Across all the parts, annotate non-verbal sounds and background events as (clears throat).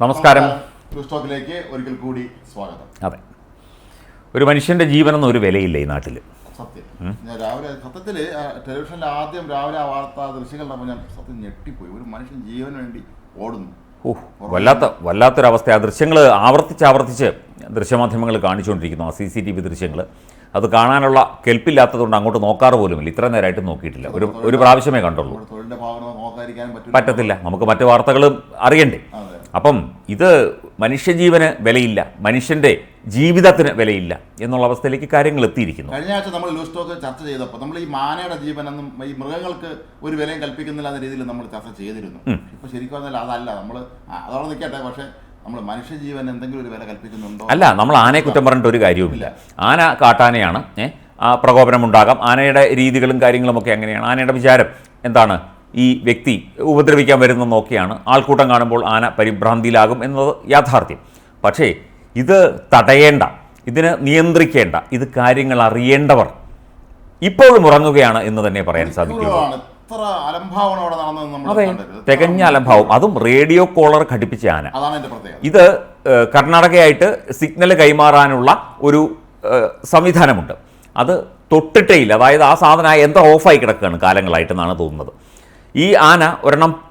നമസ്കാരം. ന്യൂസ് ഒരിക്കൽ കൂടി സ്വാഗതം. അതെ. ഒരു മനുഷ്യന്റെ ജീവനൊന്നും ഒരു വിലയില്ല ഈ നാട്ടിൽ സത്യം. ഞാൻ രാവിലെ സത്യത്തിൽ ടെലിവിഷനിൽ ആദ്യം രാവിലെ ആ വാർത്ത ദൃശ്യങ്ങൾ ഞാൻ സത്യം ഞെട്ടിപ്പോയി. ഒരു മനുഷ്യൻ ജീവന് വേണ്ടി ഓടുന്നു. ഓ വല്ലാത്ത വല്ലാത്തൊരവസ്ഥ ആ ദൃശ്യങ്ങൾ ആവർത്തിച്ച് ആവർത്തിച്ച് ദൃശ്യമാധ്യമങ്ങൾ കാണിച്ചുകൊണ്ടിരിക്കുന്നു ആ സി സി ടി വി ദൃശ്യങ്ങൾ അത് കാണാനുള്ള കെൽപ്പില്ലാത്തതുകൊണ്ട് അങ്ങോട്ട് നോക്കാറ് പോലുമില്ല ഇത്ര നേരമായിട്ട് നോക്കിയിട്ടില്ല. ഒരു ഒരു പ്രാവശ്യമേ കണ്ടുള്ളൂ. പറ്റത്തില്ല. നമുക്ക് മറ്റു വാർത്തകളും അറിയണ്ടേ? അപ്പം ഇത് മനുഷ്യജീവന് വിലയില്ല മനുഷ്യന്റെ ജീവിതത്തിന് വിലയില്ല എന്നുള്ള അവസ്ഥയിലേക്ക് കാര്യങ്ങൾ എത്തിയിരിക്കുന്നു. കഴിഞ്ഞ ആഴ്ച നമ്മൾ ലൂസ് ടോക്ക് ചർച്ച ചെയ്തപ്പോൾ നമ്മൾ ഈ മാനയുടെ ജീവനെന്നും ഈ മൃഗങ്ങൾക്ക് ഒരു വിലയും കൽപ്പിക്കുന്നില്ല എന്ന രീതിയിൽ നമ്മൾ ചർച്ച ചെയ്തിരുന്നു. ഇപ്പൊ ശരിക്കും പറഞ്ഞാൽ അതല്ല. നമ്മൾ അതോടെ നിൽക്കട്ടെ. പക്ഷെ നമ്മൾ മനുഷ്യജീവൻ എന്തെങ്കിലും ഒരു വില കൽപ്പിക്കുന്നുണ്ടോ? അല്ല നമ്മൾ ആനയെ കുറ്റം പറഞ്ഞിട്ട് ഒരു കാര്യവുമില്ല. ആന കാട്ടാനയാണ് ഏഹ് ആ പ്രകോപനം ഉണ്ടാകാം. ആനയുടെ രീതികളും കാര്യങ്ങളും ഒക്കെ അങ്ങനെയാണ് ആനയുടെ വിചാരം എന്താണ്? ഈ വ്യക്തി ഉപദ്രവിക്കാൻ വരുന്ന നോക്കിയാണ്. ആൾക്കൂട്ടം കാണുമ്പോൾ ആന പരിഭ്രാന്തിയിലാകും എന്നത് യാഥാർത്ഥ്യം. പക്ഷേ ഇത് തടയേണ്ട ഇതിനെ നിയന്ത്രിക്കേണ്ട ഇത് കാര്യങ്ങൾ അറിയേണ്ടവർ ഇപ്പോഴും ഉറങ്ങുകയാണ് എന്ന് തന്നെ പറയാൻ സാധിക്കും. അതെ തികഞ്ഞ അലംഭാവം. അതും റേഡിയോ കോളർ ഘടിപ്പിച്ച ആന. ഇത് കർണാടകയായിട്ട് സിഗ്നൽ കൈമാറാനുള്ള ഒരു സംവിധാനമുണ്ട്. അത് തൊട്ടിട്ടേ ഇല്ല. അതായത് ആ സാധനം എന്താ യന്ത്രം ഓഫായി കിടക്കുകയാണ് കാലങ്ങളായിട്ടെന്നാണ് തോന്നുന്നത്. ഈ ആന ഒരെണ്ണം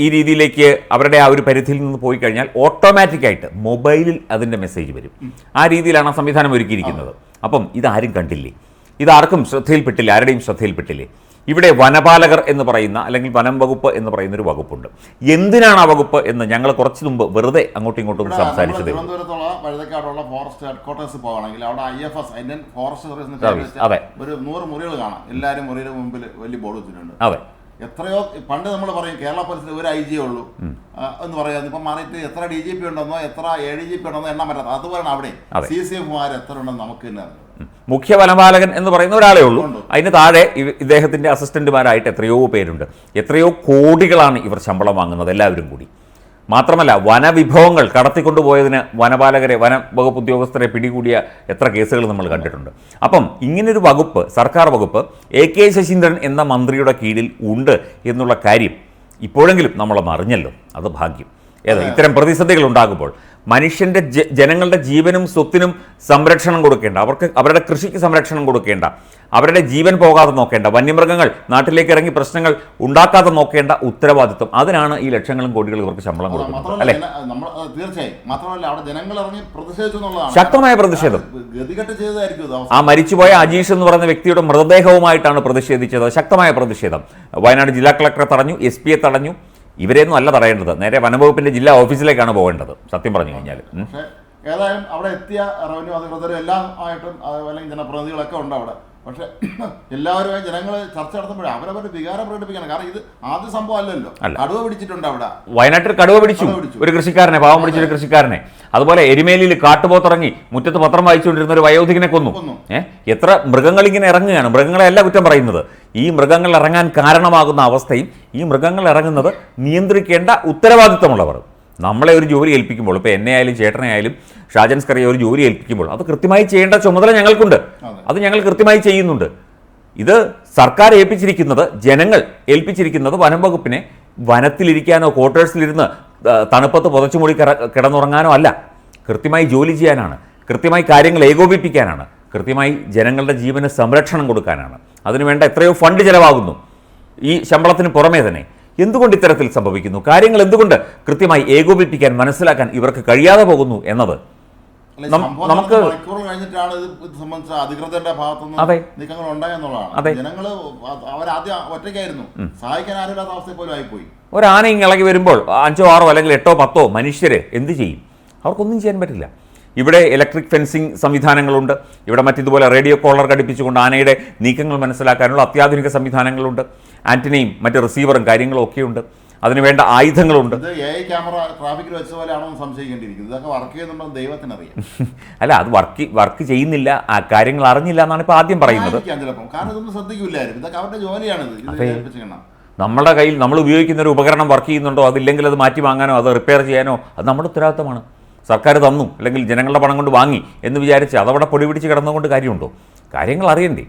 ഈ- രീതിയിലേക്ക് അവരുടെ ആ ഒരു പരിധിയിൽ നിന്ന് പോയി കഴിഞ്ഞാൽ ഓട്ടോമാറ്റിക്കായിട്ട് മൊബൈലിൽ അതിന്റെ മെസ്സേജ് വരും. ആ രീതിയിലാണ് ആ സംവിധാനം ഒരുക്കിയിരിക്കുന്നത്. അപ്പം ഇതാരും കണ്ടില്ലേ? ഇതാർക്കും ശ്രദ്ധയിൽപ്പെട്ടില്ല ആരുടെയും ശ്രദ്ധയിൽപ്പെട്ടില്ലേ? ഇവിടെ വനപാലകർ എന്ന് പറയുന്ന അല്ലെങ്കിൽ വനം വകുപ്പ് എന്ന് പറയുന്ന ഒരു വകുപ്പുണ്ട്. എന്തിനാണ് ആ വകുപ്പ് എന്ന് ഞങ്ങൾ കുറച്ച് മുമ്പ് വെറുതെ അങ്ങോട്ടും ഇങ്ങോട്ടും സംസാരിച്ചതേ ഉള്ളൂ. തിരുവനന്തപുരത്തുള്ള വഴുതക്കാടുള്ള ഫോറസ്റ്റ് ഹെഡ്ക്വാർട്ടേഴ്സ് അവിടെ I F S Indian forest സർവീസിന് സർവീസ്, അതെ. ഒരു നൂറ് മുറികൾ കാണാം. എല്ലാവരും മുറിയുടെ മുമ്പിൽ വലിയ ബോർഡ് വെച്ചിട്ടുണ്ട്. അതെ. എത്രയോ പണ്ട് നമ്മൾ പറയും കേരള പോലീസിൽ ഒരു ഐ ജി ഉള്ളൂ. എന്ന് പറയാം ഇപ്പം മാറിയിട്ട് എത്ര ഡി ജി പി ഉണ്ടെന്നോ എത്ര എ ഡി ജി പി ഉണ്ടെന്നോ എണ്ണം പറ്റാത്ത അതുപോലെയാണ് അവിടെ. സി സി എഫുമാർ എത്ര ഉണ്ടെന്ന് നമുക്ക് തന്നെ. മുഖ്യ വനപാലകൻ എന്ന് പറയുന്ന ഒരാളേ ഉള്ളൂ. അതിന് താഴെ ഇദ്ദേഹത്തിന്റെ അസിസ്റ്റന്റുമാരായിട്ട് എത്രയോ പേരുണ്ട്. എത്രയോ കോടികളാണ് ഇവർ ശമ്പളം വാങ്ങുന്നത് എല്ലാവരും കൂടി. മാത്രമല്ല വനവിഭവങ്ങൾ കടത്തിക്കൊണ്ടുപോയതിന് വനപാലകരെ വന വകുപ്പ് ഉദ്യോഗസ്ഥരെ പിടികൂടിയ എത്ര കേസുകൾ നമ്മൾ കണ്ടിട്ടുണ്ട്. അപ്പം ഇങ്ങനൊരു വകുപ്പ് സർക്കാർ വകുപ്പ് എ കെ ശശീന്ദ്രൻ എന്ന മന്ത്രിയുടെ കീഴിൽ ഉണ്ട് എന്നുള്ള കാര്യം ഇപ്പോഴെങ്കിലും നമ്മളൊന്ന് അറിഞ്ഞല്ലോ. അത് ഭാഗ്യം. ഏതാ ഇത്തരം പ്രതിസന്ധികൾ ഉണ്ടാകുമ്പോൾ മനുഷ്യന്റെ ജ- ജനങ്ങളുടെ ജീവനും സ്വത്തിനും സംരക്ഷണം കൊടുക്കേണ്ട. അവർക്ക് അവരുടെ കൃഷിക്ക് സംരക്ഷണം കൊടുക്കേണ്ട. അവരുടെ ജീവൻ പോകാതെ നോക്കേണ്ട. വന്യമൃഗങ്ങൾ നാട്ടിലേക്ക് ഇറങ്ങി പ്രശ്നങ്ങൾ ഉണ്ടാക്കാതെ നോക്കേണ്ട ഉത്തരവാദിത്വം. അതിനാണ് ഈ ലക്ഷങ്ങളും കോടികളും ഇവർക്ക് ശമ്പളം കൊടുക്കുന്നത്. അല്ലേ? തീർച്ചയായും. മാത്രമല്ല അവിടെ ജനങ്ങൾ ഇറങ്ങി പ്രതിഷേധിച്ചു ശക്തമായ പ്രതിഷേധം. ആ മരിച്ചുപോയ അജീഷ് എന്ന് പറയുന്ന വ്യക്തിയുടെ മൃതദേഹവുമായിട്ടാണ് പ്രതിഷേധിച്ചത്. ശക്തമായ പ്രതിഷേധം. വയനാട് ജില്ലാ കളക്ടറെ തടഞ്ഞു എസ് പിയെ തടഞ്ഞു. ഇവരെയൊന്നും അല്ല തടയേണ്ടത്. നേരെ വനംവകുപ്പിന്റെ ജില്ലാ ഓഫീസിലേക്കാണ് പോകേണ്ടത്. സത്യം പറഞ്ഞു കഴിഞ്ഞാൽ. ഏതായാലും അവിടെ എത്തിയ റവന്യൂ അധികൃതരും എല്ലാം ആയിട്ടും അല്ലെങ്കിൽ ജനപ്രതിനിധികളൊക്കെ ഉണ്ട് അവിടെ. പക്ഷെ (clears throat) എല്ലാവരുമായി ജനങ്ങൾ ചർച്ച നടത്തുമ്പോഴേ അവരവരുടെ വികാരം പ്രകടിപ്പിക്കണം. കാരണം ഇത് ആദ്യ സംഭവം അല്ലല്ലോ. അല്ല. കടുവ പിടിച്ചിട്ടുണ്ട് അവിടെ. വയനാട്ടിൽ കടുവ പിടിച്ചു. ഒരു കൃഷിക്കാരനെ പാവം പിടിച്ച ഒരു കൃഷിക്കാരനെ. അതുപോലെ എരുമേലിയിൽ കാട്ടുപോത്തിറങ്ങി മുറ്റത്ത് പത്രം വായിച്ചുകൊണ്ടിരുന്ന ഒരു വയോധികനെ കൊന്നു. ഏഹ് എത്ര മൃഗങ്ങൾ ഇങ്ങനെ ഇറങ്ങുകയാണ്. മൃഗങ്ങളെ അല്ല കുറ്റം പറയുന്നത്. ഈ മൃഗങ്ങൾ ഇറങ്ങാൻ കാരണമാകുന്ന അവസ്ഥയും ഈ മൃഗങ്ങൾ ഇറങ്ങുന്നത് നിയന്ത്രിക്കേണ്ട ഉത്തരവാദിത്തമുള്ളവർ നമ്മളെ ഒരു ജോലി ഏൽപ്പിക്കുമ്പോൾ ഇപ്പോൾ എന്നെ ആയാലും ചേട്ടനെ ആയാലും ഷാജൻ സ്കറിയെ ഒരു ജോലി ഏൽപ്പിക്കുമ്പോൾ അത് കൃത്യമായി ചെയ്യേണ്ട ചുമതല ഞങ്ങൾക്കുണ്ട്. അത്. ഞങ്ങൾ കൃത്യമായി ചെയ്യുന്നുണ്ട്. ഇത് സർക്കാർ ഏൽപ്പിച്ചിരിക്കുന്നത് ജനങ്ങൾ ഏൽപ്പിച്ചിരിക്കുന്നത് വനം വകുപ്പിനെ വനത്തിലിരിക്കാനോ ക്വാർട്ടേഴ്സിലിരുന്ന് തണുപ്പത്ത് പുതച്ചുമൂടി മൂടി കിടന്നുറങ്ങാനോ അല്ല. കൃത്യമായി ജോലി ചെയ്യാനാണ്. കൃത്യമായി കാര്യങ്ങൾ ഏകോപിപ്പിക്കാനാണ്. കൃത്യമായി ജനങ്ങളുടെ ജീവന് സംരക്ഷണം കൊടുക്കാനാണ്. അതിനുവേണ്ട എത്രയോ ഫണ്ട് ചെലവാകുന്നു. ഈ ശമ്പളത്തിന് പുറമേ തന്നെ. എന്തുകൊണ്ട് ഇത്തരത്തിൽ സംഭവിക്കുന്നു? കാര്യങ്ങൾ എന്തുകൊണ്ട് കൃത്യമായി ഏകോപിപ്പിക്കാൻ മനസ്സിലാക്കാൻ ഇവർക്ക് കഴിയാതെ പോകുന്നു എന്നത്? നമുക്ക് കഴിഞ്ഞിട്ടാണ് ഇത് സംബന്ധിച്ച അധികൃതരുടെ ഭാഗത്തുനിന്ന് അതെ. നീക്കങ്ങൾ അതെ. ഉണ്ടായെന്നുള്ളതാണ് ജനങ്ങൾ അവരാദ്യം ഒറ്റയ്ക്കായിരുന്നു. സഹായിക്കാൻ ആരുമില്ലാത്ത അവസ്ഥയിൽ പോലും ആയിപ്പോയി. ഒരാന ഇങ്ങ് ഇളകി വരുമ്പോൾ അഞ്ചോ ആറോ അല്ലെങ്കിൽ എട്ടോ പത്തോ മനുഷ്യര് എന്ത് ചെയ്യും? അവർക്കൊന്നും ചെയ്യാൻ പറ്റില്ല. ഇവിടെ ഇലക്ട്രിക് ഫെൻസിങ് സംവിധാനങ്ങളുണ്ട്. ഇവിടെ മറ്റിതുപോലെ റേഡിയോ കോളർ ഘടിപ്പിച്ചുകൊണ്ട് ആനയുടെ നീക്കങ്ങൾ മനസ്സിലാക്കാനുള്ള അത്യാധുനിക സംവിധാനങ്ങളുണ്ട്. ആന്റിനയും മറ്റ് റിസീവറും കാര്യങ്ങളും ഒക്കെയുണ്ട്. ആയുധങ്ങളുണ്ട്. വർക്ക് ചെയ്യുന്നുണ്ടോ ദൈവത്തിനറിയാം. (laughs) അല്ല അത് വർക്ക് വർക്ക് ചെയ്യുന്നില്ല. ആ കാര്യങ്ങൾ അറിഞ്ഞില്ല എന്നാണ് ഇപ്പോൾ ആദ്യം പറയുന്നത്. നമ്മുടെ കയ്യിൽ നമ്മൾ ഉപയോഗിക്കുന്ന ഒരു ഉപകരണം വർക്ക് ചെയ്യുന്നുണ്ടോ? അതില്ലെങ്കിൽ അത് മാറ്റി വാങ്ങാനോ അത് റിപ്പയർ ചെയ്യാനോ? അത് നമ്മുടെ ഉത്തരവാദിത്തമാണ്. സർക്കാർ തന്നു. അല്ലെങ്കിൽ ജനങ്ങളുടെ പണം കൊണ്ട് വാങ്ങി എന്ന് വിചാരിച്ച് അതവിടെ പൊടി പിടിച്ച് കിടന്നുകൊണ്ട് കാര്യമുണ്ടോ? കാര്യങ്ങൾ അറിയണ്ടേ.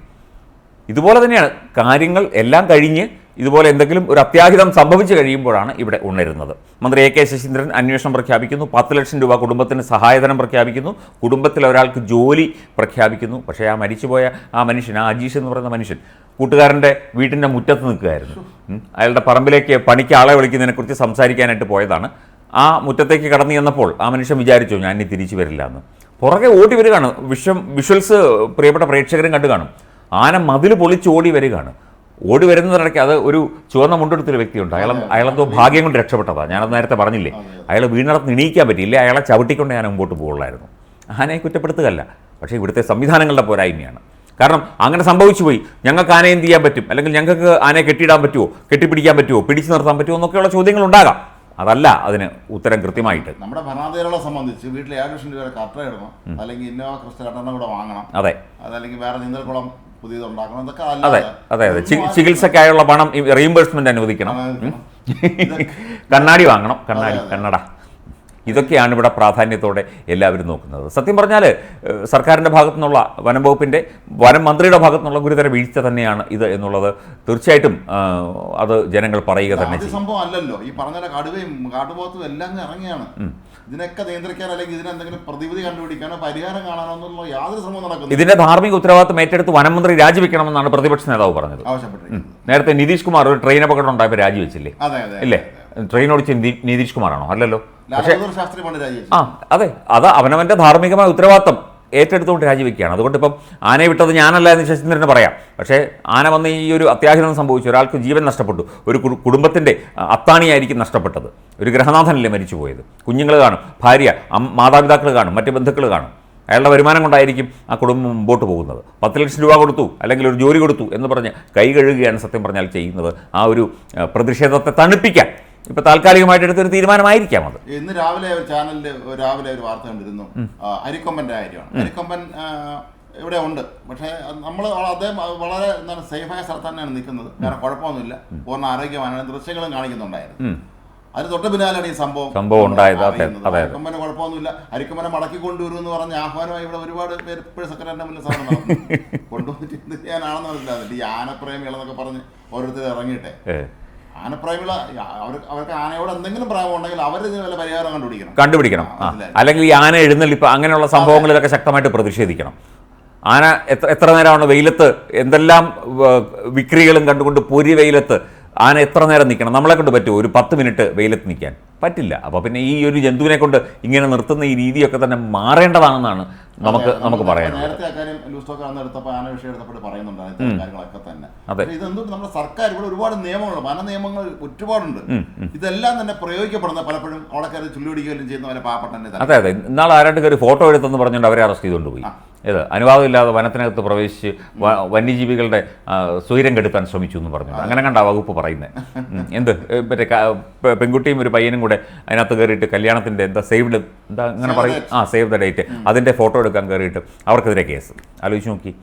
ഇതുപോലെ തന്നെയാണ്. കാര്യങ്ങൾ എല്ലാം കഴിഞ്ഞ് ഇതുപോലെ എന്തെങ്കിലും ഒരു അത്യാഹിതം സംഭവിച്ചു കഴിയുമ്പോഴാണ് ഇവിടെ ഉണരുന്നത്. മന്ത്രി എ കെ ശശീന്ദ്രൻ അന്വേഷണം പ്രഖ്യാപിക്കുന്നു. പത്ത് ലക്ഷം രൂപ കുടുംബത്തിന് സഹായധനം പ്രഖ്യാപിക്കുന്നു. കുടുംബത്തിൽ ഒരാൾക്ക് ജോലി പ്രഖ്യാപിക്കുന്നു. പക്ഷേ ആ മരിച്ചുപോയ ആ മനുഷ്യൻ ആ അജീഷ് എന്ന് പറയുന്ന മനുഷ്യൻ കൂട്ടുകാരന്റെ വീട്ടിന്റെ മുറ്റത്ത് നിൽക്കുകയായിരുന്നു. അയാളുടെ പറമ്പിലേക്ക് പണിക്ക് ആളെ വിളിക്കുന്നതിനെക്കുറിച്ച് സംസാരിക്കാനായിട്ട് പോയതാണ്. ആ മുറ്റത്തേക്ക് കടന്നു ചെന്നപ്പോൾ ആ മനുഷ്യൻ വിചാരിച്ചു ഞാൻ ഇനി തിരിച്ചു വരില്ല എന്ന്. പുറകെ ഓടി വരികയാണ്. വിഷം വിഷ്വൽസ് പ്രിയപ്പെട്ട പ്രേക്ഷകരും കണ്ടു കാണും. ആന മതിൽ പൊളിച്ച് ഓടി വരികയാണ്. ഓടി വരുന്നതിനിടയ്ക്ക് അത് ഒരു ചുവന്ന മുണ്ടെടുത്തൊരു വ്യക്തിയുണ്ട്. അയാൾ അയാളെന്തോ ഭാഗ്യം കൊണ്ട് രക്ഷപ്പെട്ടതാണ് ഞാനത് നേരത്തെ പറഞ്ഞില്ലേ? അയാൾ വീണടത്ത് നിണീക്കാൻ പറ്റിയില്ല അയാളെ ചവിട്ടിക്കൊണ്ട് ഞാൻ മുമ്പോട്ട് പോകുള്ളായിരുന്നു ആനയെ കുറ്റപ്പെടുത്തുകയല്ല. പക്ഷേ ഇവിടുത്തെ സംവിധാനങ്ങളുടെ പോരായ്മയാണ്. കാരണം അങ്ങനെ സംഭവിച്ചു പോയി. ഞങ്ങൾക്ക് ആനയെ എന്ത് ചെയ്യാൻ പറ്റും? അല്ലെങ്കിൽ ഞങ്ങൾക്ക് ആനയെ കെട്ടിയിടാൻ പറ്റുമോ കെട്ടിപ്പിടിക്കാൻ പറ്റുമോ പിടിച്ചു നിർത്താൻ പറ്റുമോ എന്നൊക്കെയുള്ള ചോദ്യങ്ങൾ ഉണ്ടാകാം അതല്ല അതിന് ഉത്തരം കൃത്യമായിട്ട്. നമ്മുടെ ഭരണാധികാരികളെ സംബന്ധിച്ച് വീട്ടിലെ ഏഴ് ലക്ഷം രൂപ കട്ട ഇടണം. അല്ലെങ്കിൽ ഇന്നോവ ക്രിസ്റ്റൽ രണ്ടെണ്ണം കൂടെ വാങ്ങണം. അതെ. അതല്ലെങ്കിൽ വേറെ നീന്തൽക്കുളം പുതിയത് ഉണ്ടാക്കണം ഇതൊക്കെ അതെ അതെ അതെ. ചികിത്സക്കായുള്ള പണം റീഇംബേഴ്സ്മെന്റ് അനുവദിക്കണം. കണ്ണാടി വാങ്ങണം. കണ്ണാടി. കണ്ണട. ഇതൊക്കെയാണ് ഇവിടെ പ്രാധാന്യത്തോടെ എല്ലാവരും നോക്കുന്നത്. സത്യം പറഞ്ഞാൽ സർക്കാരിന്റെ ഭാഗത്തു നിന്നുള്ള വനം വകുപ്പിന്റെ വനം മന്ത്രിയുടെ ഭാഗത്തു നിന്നുള്ള ഗുരുതര വീഴ്ച തന്നെയാണ് ഇത് എന്നുള്ളത് തീർച്ചയായിട്ടും അത് ജനങ്ങൾ പറയുക തന്നെ സംഭവം അല്ലല്ലോ. ഈ പറഞ്ഞ കടുവയും കാട്ടുപോത്തും എല്ലാം ഇറങ്ങിയാണ്. ഇതിനൊക്കെ നിയന്ത്രിക്കാൻ അല്ലെങ്കിൽ ഇതിനെന്തെങ്കിലും പ്രതിവിധി കണ്ടുപിടിക്കാനോ പരിഹാരം കാണാനോ എന്നുള്ള യാതൊരു ശ്രമവും നടക്കുന്നു ഇതിന്റെ ധാർമ്മിക ഉത്തരവാദിത്വം ഏറ്റെടുത്ത് വനം മന്ത്രി രാജിവെക്കണമെന്നാണ് പ്രതിപക്ഷ നേതാവ് പറഞ്ഞത്. നേരത്തെ നിതീഷ് കുമാർ ഒരു ട്രെയിൻ അപകടം ഉണ്ടായപ്പോൾ രാജിവെച്ചില്ലേ? അതെ അതെ ഇല്ലേ? ട്രെയിൻ ഓടിച്ച് നിതി- നിതീഷ് കുമാറാണോ? അല്ലല്ലോ. ആ അതെ. അത് അവനവന്റെ ധാർമ്മികമായ ഉത്തരവാദിത്തം ഏറ്റെടുത്തുകൊണ്ട് രാജിവെക്കുകയാണ്. അതുകൊണ്ട് ഇപ്പം ആനയെ വിട്ടത് ഞാനല്ല എന്ന് ശശീന്ദ്രന് പറയാം. പക്ഷേ ആന വന്ന് ഈ ഒരു അത്യാഹിതം സംഭവിച്ചു. ഒരാൾക്ക് ജീവൻ നഷ്ടപ്പെട്ടു. ഒരു കുടുംബത്തിന്റെ അത്താണിയായിരിക്കും നഷ്ടപ്പെട്ടത്. ഒരു ഗ്രഹനാഥനല്ലേ മരിച്ചു പോയത് കുഞ്ഞുങ്ങൾ കാണും ഭാര്യ മാതാപിതാക്കൾ കാണും മറ്റ് ബന്ധുക്കൾ കാണും. അയാളുടെ വരുമാനം കൊണ്ടായിരിക്കും ആ കുടുംബം മുമ്പോട്ട് പോകുന്നത്. പത്ത് ലക്ഷം രൂപ കൊടുത്തു അല്ലെങ്കിൽ ഒരു ജോലി കൊടുത്തു എന്ന് പറഞ്ഞ് കൈ കഴുകുകയാണ് സത്യം പറഞ്ഞാൽ ചെയ്യുന്നത്. ആ ഒരു പ്രതിഷേധത്തെ തണുപ്പിക്കാൻ ഇപ്പോൾ താൽക്കാലികമായിട്ട് എടുത്തൊരു തീരുമാനമായിരിക്കാം അത്. ഇന്ന് രാവിലെ ഒരു ചാനലിൽ രാവിലെ ഒരു വാർത്ത കണ്ടിരുന്നു. അരിക്കൊമ്പന്റെ കാര്യമാണ്. അരിക്കൊമ്പൻ ഇവിടെ ഉണ്ട്. പക്ഷേ നമ്മൾ അദ്ദേഹം വളരെ എന്താണ് സേഫായ സ്ഥലത്ത് തന്നെയാണ് നിൽക്കുന്നത്. വേറെ കുഴപ്പമൊന്നുമില്ല. പൂർണ ആരോഗ്യമാണ് ദൃശ്യങ്ങളും കാണിക്കുന്നുണ്ടായിരുന്നു. അതിന് തൊട്ട് പിന്നാലെയാണ് ഈ സംഭവം സംഭവം ഉണ്ടായത്. അരിക്കൊമ്പന് കുഴപ്പമൊന്നുമില്ല. അരിക്കൊമ്പനെ മടക്കി കൊണ്ടുവരും എന്ന് പറഞ്ഞ ആഹ്വാനമായി ഇവിടെ ഒരുപാട് പേര് ഇപ്പോഴും സെക്രട്ടറിന്റെ മുന്നിൽ സമരം (laughs) കൊണ്ടുവന്നിട്ട് ഞാനാണെന്ന് മനസ്സിലാകുന്നില്ല ഈ ആനപ്രേമികളെന്നൊക്കെ പറഞ്ഞ് ഓരോരുത്തർ ഇറങ്ങിയിട്ടെ. ഏ. ആനപ്രേമികള അവർ അവർക്ക് ആനയോട് എന്തെങ്കിലും പ്രായം ഉണ്ടെങ്കിൽ അവർ ഇതിന് വല്ല പരിഹാരം കണ്ടുപിടിക്കണം കണ്ടുപിടിക്കണം ആ. അല്ലെങ്കിൽ ഈ ആന എഴുന്നള്ളിപ്പ് അങ്ങനെയുള്ള സംഭവങ്ങളിലൊക്കെ ശക്തമായിട്ട് പ്രതിഷേധിക്കണം ആന എത്ര എത്ര നേരമാണ് വെയിലത്ത് എന്തെല്ലാം വ- വിക്രികളും കണ്ടുകൊണ്ട് പൊരി വെയിലത്ത് ആന എത്ര നേരം നിൽക്കണം? നമ്മളെ കൊണ്ട് പറ്റുമോ? ഒരു പത്ത് മിനിറ്റ് വെയിലത്ത് നിൽക്കാൻ. പറ്റില്ല. അപ്പോൾ പിന്നെ ഈ ഒരു ജന്തുവിനെ കൊണ്ട് ഇങ്ങനെ നിർത്തുന്ന ഈ രീതിയൊക്കെ തന്നെ മാറേണ്ടതാണെന്നാണ് നമുക്ക് നമുക്ക് പറയാനുള്ളത്. അതെ. ഇതെന്തുകൊണ്ട് നമ്മുടെ സർക്കാർ ഇവിടെ ഒരുപാട് നിയമങ്ങളുണ്ട്? വന നിയമങ്ങൾ ഒരുപാടുണ്ട്. ഇതെല്ലാം തന്നെ പ്രയോഗിക്കപ്പെടുന്ന പലപ്പോഴും അവിടെ കയറി ചുള്ളിപിടിക്കുകയും ചെയ്യുന്ന പോലെ പാവപ്പെട്ടന്നെ തന്നെ അതെ അതെ. ഇന്നാൾ ആരാണ്ട് കയറി ഫോട്ടോ എടുത്തെന്ന് പറഞ്ഞുകൊണ്ട് അവരെ അറസ്റ്റ് ചെയ്തുകൊണ്ട് പോയി. ഏത്? അനുവാദമില്ലാതെ വനത്തിനകത്ത് പ്രവേശിച്ച് വന്യജീവികളുടെ സ്വൈരം കെടുത്താൻ ശ്രമിച്ചു എന്ന് പറഞ്ഞു അങ്ങനെ കണ്ട വകുപ്പ് പറയുന്നത് എന്ത്? മറ്റേ പെൺകുട്ടിയും ഒരു പയ്യനും കൂടെ അതിനകത്ത് കയറിയിട്ട് കല്യാണത്തിന്റെ എന്താ സേവ്ഡ് എന്താ അങ്ങനെ പറയും? ആ സേവ് ദ ഡേറ്റ്. അതിന്റെ ഫോട്ടോ എടുക്കാൻ കയറിയിട്ട് അവർക്കെതിരെ കേസ്. ആലോചിച്ച് നോക്കി.